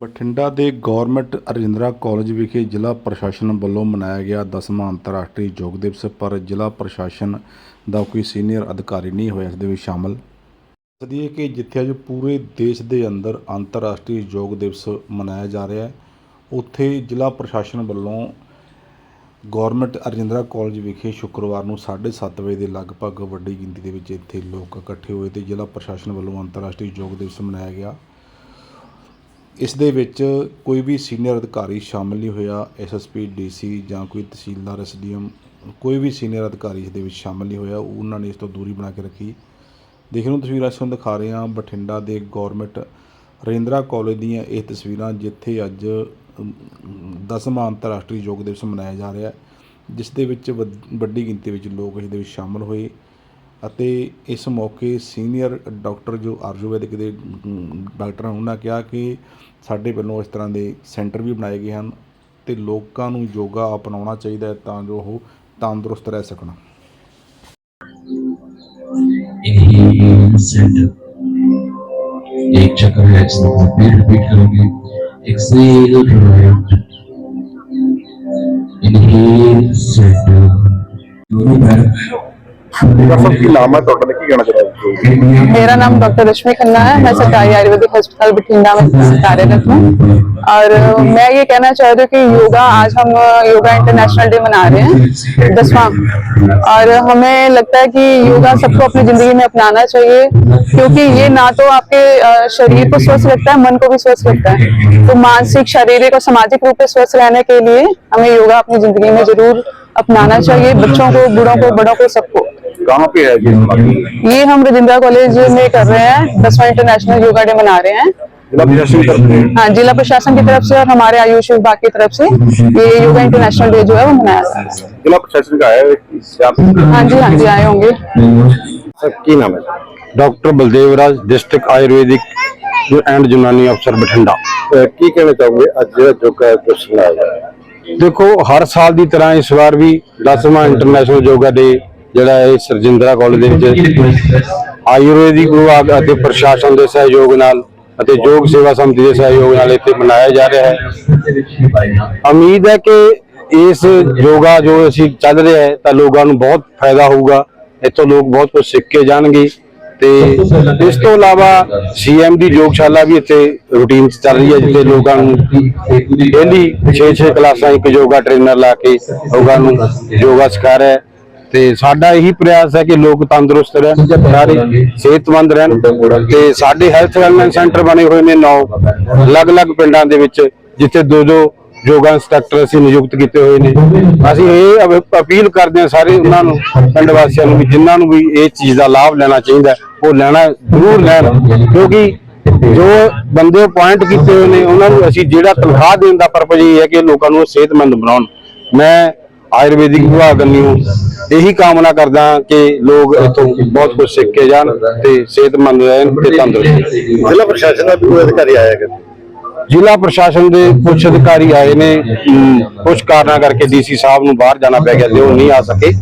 ਬਠਿੰਡਾ ਦੇ government Rajindra college ਵਿਖੇ ਜ਼ਿਲ੍ਹਾ ਪ੍ਰਸ਼ਾਸਨ ਵੱਲੋਂ ਮਨਾਇਆ ਗਿਆ 10ਵਾਂ ਅੰਤਰਰਾਸ਼ਟਰੀ ਯੋਗ ਦਿਵਸ, ਪਰ ਜ਼ਿਲ੍ਹਾ ਪ੍ਰਸ਼ਾਸਨ ਦਾ ਕੋਈ ਸੀਨੀਅਰ ਅਧਿਕਾਰੀ ਨਹੀਂ ਹੋਇਆ, ਇਸ ਦੇ ਵਿੱਚ ਸ਼ਾਮਲ। ਦੱਸਦੀਏ ਕਿ ਜਿੱਥੇ ਅੱਜ ਪੂਰੇ ਦੇਸ਼ ਦੇ ਅੰਦਰ ਅੰਤਰਰਾਸ਼ਟਰੀ ਯੋਗ ਦਿਵਸ ਮਨਾਇਆ ਜਾ ਰਿਹਾ ਹੈ, ਉੱਥੇ ਜ਼ਿਲ੍ਹਾ ਪ੍ਰਸ਼ਾਸਨ ਵੱਲੋਂ ਗੌਰਮਿੰਟ ਰਜਿੰਦਰਾ ਕਾਲਜ ਵਿਖੇ ਸ਼ੁੱਕਰਵਾਰ ਨੂੰ 7:30 ਵਜੇ ਦੇ ਲਗਭਗ ਵੱਡੀ ਗਿਣਤੀ ਦੇ ਵਿੱਚ ਇੱਥੇ ਲੋਕ ਇਕੱਠੇ ਹੋਏ ਤੇ ਜ਼ਿਲ੍ਹਾ ਪ੍ਰਸ਼ਾਸਨ ਵੱਲੋਂ ਅੰਤਰਰਾਸ਼ਟਰੀ ਯੋਗ ਦਿਵਸ ਮਨਾਇਆ ਗਿਆ। ਇਸ ਦੇ ਵਿੱਚ ਕੋਈ ਵੀ ਸੀਨੀਅਰ ਅਧਿਕਾਰੀ ਸ਼ਾਮਿਲ ਨਹੀਂ ਹੋਇਆ, S S P, D C ਜਾਂ ਕੋਈ ਤਹਿਸੀਲਦਾਰ ਐਸਡੀਐਮ ਕੋਈ ਵੀ ਸੀਨੀਅਰ ਅਧਿਕਾਰੀ ਇਸ ਦੇ ਵਿੱਚ ਸ਼ਾਮਿਲ ਨਹੀਂ ਹੋਇਆ, ਉਹਨਾਂ ਨੇ ਇਸ ਤੋਂ ਦੂਰੀ ਬਣਾ ਕੇ ਰੱਖੀ। ਦੇਖਣ ਨੂੰ ਤਸਵੀਰਾਂ ਅਸੀਂ ਤੁਹਾਨੂੰ ਦਿਖਾ ਰਹੇ ਹਾਂ ਬਠਿੰਡਾ ਦੇ ਗੌਰਮਿੰਟ ਰਜਿੰਦਰਾ ਕਾਲਜ ਦੀਆਂ ਇਹ ਤਸਵੀਰਾਂ, ਜਿੱਥੇ ਅੱਜ 10ਵਾਂ ਅੰਤਰਰਾਸ਼ਟਰੀ ਯੋਗ ਦਿਵਸ ਮਨਾਇਆ ਜਾ ਰਿਹਾ ਹੈ, ਜਿਸ ਦੇ ਵਿੱਚ ਵੱਡ- ਵੱਡੀ ਗਿਣਤੀ ਵਿੱਚ ਲੋਕ ਇਸ ਦੇ ਵਿੱਚ ਸ਼ਾਮਲ ਹੋਏ। ਅਤੇ ਇਸ ਮੌਕੇ ਸੀਨੀਅਰ ਡਾਕਟਰ ਜੋ ਆਯੁਰਵੈਦਿਕ ਦੇ ਡਾਕਟਰ ਹਨ, ਉਹਨਾਂ ਕਿਹਾ ਕਿ ਸਾਡੇ ਵੱਲੋਂ ਇਸ ਤਰ੍ਹਾਂ ਦੇ ਸੈਂਟਰ ਵੀ ਬਣਾਏ ਗਏ ਹਨ ਅਤੇ ਲੋਕਾਂ ਨੂੰ ਯੋਗਾ ਅਪਣਾਉਣਾ ਚਾਹੀਦਾ ਹੈ ਤਾਂ ਜੋ ਉਹ ਤੰਦਰੁਸਤ ਰਹਿ ਸਕਣ। ਇਹ ਸੈਂਟਰ। ਇੱਕ ਚੱਕਰ ਹੈ, ਇਸ ਨੂੰ ਫਿਰ ਰਿਪੀਟ ਕਰੋਗੇ। Exhale right inhale center your breath मेरा नाम डॉक्टर रश्मि खन्ना है। मैं सरकारी आयुर्वेदिक हॉस्पिटल बठिंडा में हम्म। कार्यरत हूँ। और मैं ये कहना चाह रही हूँ कि योगा आज हम योगा इंटरनेशनल डे मना रहे हैं दसवां। और हमें लगता है कि योगा सबको अपनी ज़िंदगी में अपनाना चाहिए क्योंकि ये ना तो आपके शरीर को स्वस्थ रखता है मन को भी स्वस्थ रखता है। तो मानसिक शारीरिक और सामाजिक रूप से स्वस्थ रहने के लिए हमें योगा अपनी ज़िंदगी में ज़रूर अपनाना चाहिए बच्चों को बूढ़ों को बड़ों को सबको। कहाँ पे है ये हम रजिंद्रा कॉलेज में कर रहे हैं दसवा इंटरनेशनल योगा डे मना रहे हैं। हाँ जिला प्रशासन की तरफ़ से और हमारे आयुष विभाग की तरफ़ से ये योगा इंटरनेशनल डे जो है वो मनाया जा रहा है। जिला प्रशासन का है हाँ जी हाँ जी आए होंगे। की नाम है? Doctor Baldev Raj district ayurvedic and Unani अफसर बठिंडा। की कहना चाहोगे? योगा प्रश्न आया। देखो हर साल की तरह इस बार भी दसवा इंटरनेशनल योगा डे ਜਿਹੜਾ ਹੈ ਸਰਜਿੰਦਰਾ ਕਾਲਜ ਦੇ ਵਿੱਚ ਆਯੁਰਵੈਦਿਕ ਵਿਭਾਗ ਅਤੇ ਪ੍ਰਸ਼ਾਸਨ ਦੇ ਸਹਿਯੋਗ ਨਾਲ ਅਤੇ ਯੋਗ ਸੇਵਾ ਸਮਿਤੀ ਦੇ ਸਹਿਯੋਗ ਨਾਲ ਇੱਥੇ ਮਨਾਇਆ ਜਾ ਰਿਹਾ ਹੈ। ਉਮੀਦ ਹੈ ਕਿ ਇਸ ਯੋਗਾ ਜੋ ਅਸੀਂ ਚੱਲ ਰਿਹਾ ਹੈ ਤਾਂ ਲੋਕਾਂ ਨੂੰ ਬਹੁਤ ਫਾਇਦਾ ਹੋਊਗਾ। ਇੱਥੋਂ ਲੋਕ ਬਹੁਤ ਕੁਝ ਸਿੱਖ ਕੇ ਜਾਣਗੇ ਤੇ ਇਸ ਤੋਂ ਇਲਾਵਾ ਸੀਐਮ ਦੀ ਯੋਗਸ਼ਾਲਾ ਵੀ ਇੱਥੇ ਰੂਟੀਨ ਚ ਚੱਲ ਰਹੀ ਹੈ, ਜਿੱਥੇ ਲੋਕਾਂ ਨੂੰ ਡੇਲੀ 6-6 ਕਲਾਸਾਂ ਇੱਕ ਯੋਗਾ ਟ੍ਰੇਨਰ ਲਾ ਕੇ ਲੋਕਾਂ ਨੂੰ ਯੋਗਾ ਸਿਖਾ ਰਿਹਾ ਹੈ। ਤੇ ਸਾਡਾ ਇਹੀ ਪ੍ਰਯਾਸ ਹੈ ਕਿ ਲੋਕ ਤੰਦਰੁਸਤ ਰਹਿਣ ਸਾਰੇ ਸਿਹਤਮੰਦ ਰਹਿਣ ਤੇ ਸਾਡੇ ਹੈਲਥ ਵੈਲਨੈਸ ਸੈਂਟਰ ਬਣੇ ਹੋਏ ਨੇ ਨੌ ਅਲੱਗ-ਅਲੱਗ ਪਿੰਡਾਂ ਦੇ ਵਿੱਚ ਜਿੱਥੇ ਦੋ ਦੋ ਯੋਗਾ ਇੰਸਟ੍ਰਕਟਰ ਅਸੀਂ ਨਿਯੁਕਤ ਕੀਤੇ ਹੋਏ ਨੇ। ਅਸੀਂ ਇਹ ਅਪ- ਅਪੀਲ ਕਰਦੇ ਹਾਂ ਸਾਰੇ ਉਹਨਾਂ ਨੂੰ ਪਿੰਡ ਵਾਸੀਆਂ ਨੂੰ ਵੀ ਜਿਨ੍ਹਾਂ ਨੂੰ ਵੀ ਇਹ ਚੀਜ਼ ਦਾ ਲਾਭ ਲੈਣਾ ਚਾਹੀਦਾ ਉਹ ਲੈਣਾ ਜ਼ਰੂਰ ਲੈਣ। ਕਿਉਂਕਿ ਜੋ ਬੰਦੇ ਅਪਾਇੰਟ ਕੀਤੇ ਹੋਏ ਨੇ ਉਹਨਾਂ ਨੂੰ ਅਸੀਂ ਜਿਹੜਾ ਤਨਖਾਹ ਦੇਣ ਦਾ ਪਰਪਸ ਇਹ ਹੈ ਕਿ ਲੋਕਾਂ ਨੂੰ ਸਿਹਤਮੰਦ ਬਣਾਉਣ। ਮੈਂ ਆਯੁਰਵੈਦਿਕ ਵਿਭਾਗ ਨੂੰ ਇਹੀ ਕਾਮਨਾ ਕਰਦਾ ਕਿ ਲੋਕ ਇੱਥੋਂ ਬਹੁਤ ਕੁਝ ਸਿੱਖ ਕੇ ਜਾਣ ਤੇ ਸਿਹਤਮੰਦ ਰਹਿਣ ਤੇ ਤੰਦਰੁਸਤ ਜ਼ਿਲ੍ਹਾ ਪ੍ਰਸ਼ਾਸਨ ਦਾ ਵੀ ਕੋਈ ਅਧਿਕਾਰੀ ਆਇਆ ਹੈ? ਜ਼ਿਲ੍ਹਾ ਪ੍ਰਸ਼ਾਸਨ ਦੇ ਕੁਝ ਅਧਿਕਾਰੀ ਆਏ ਨੇ ਕੁਝ ਕਾਰਨਾਂ ਕਰਕੇ ਡੀਸੀ ਸਾਹਿਬ ਨੂੰ ਬਾਹਰ ਜਾਣਾ ਪੈ ਗਿਆ ਤੇ ਉਹ ਨਹੀਂ ਆ ਸਕੇ।